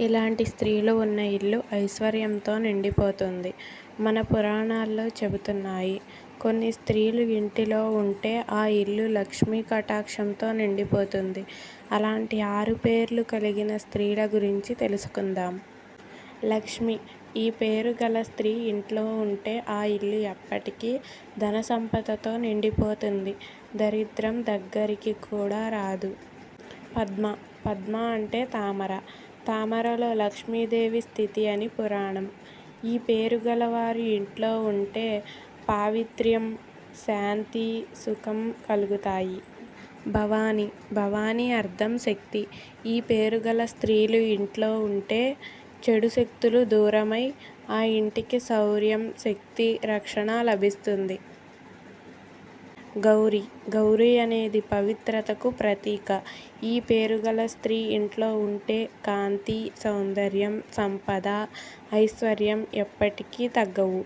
ఇలాంటి స్త్రీలు ఉన్న ఇల్లు ఐశ్వర్యంతో నిండిపోతుంది. మన పురాణాల్లో చెబుతున్నాయి. కొన్ని స్త్రీలు ఇంటిలో ఉంటే ఆ ఇల్లు లక్ష్మీ కటాక్షంతో నిండిపోతుంది. అలాంటి ఆరు పేర్లు కలిగిన స్త్రీల గురించి తెలుసుకుందాం. లక్ష్మి ఈ పేరు గల స్త్రీ ఇంట్లో ఉంటే ఆ ఇల్లు ఎప్పటికీ ధన సంపదతో నిండిపోతుంది. దరిద్రం దగ్గరికి కూడా రాదు. పద్మ పద్మ అంటే తామర. తామరలో లక్ష్మీదేవి స్థితి అని పురాణం. ఈ పేరు గల వారు ఇంట్లో ఉంటే పావిత్ర్యం, శాంతి, సుఖం కలుగుతాయి. భవాని భవాని అర్థం శక్తి. ఈ పేరు గల స్త్రీలు ఇంట్లో ఉంటే చెడు శక్తులు దూరమై ఆ ఇంటికి శౌర్యం, శక్తి, రక్షణ లభిస్తుంది. గౌరీ గౌరీ అనేది పవిత్రతకు ప్రతీక. ఈ పేరుగల స్త్రీ ఇంట్లో ఉంటే కాంతి, సౌందర్యం, సంపద, ఐశ్వర్యం ఎప్పటికీ తగ్గవు.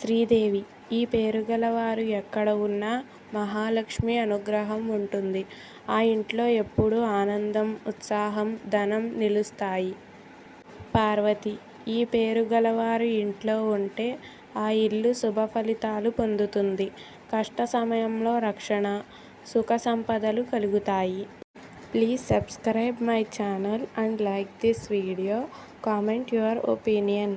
శ్రీదేవి ఈ పేరుగల వారు ఎక్కడ ఉన్నా మహాలక్ష్మి అనుగ్రహం ఉంటుంది. ఆ ఇంట్లో ఎప్పుడూ ఆనందం, ఉత్సాహం, ధనం నిలుస్తాయి. పార్వతి ఈ పేరు గలవారు ఇంట్లో ఉంటే ఆ ఇల్లు శుభ ఫలితాలు పొందుతుంది. కష్ట సమయంలో రక్షణ, సుఖ సంపదలు కలుగుతాయి. Please subscribe my channel and like this video. Comment your opinion.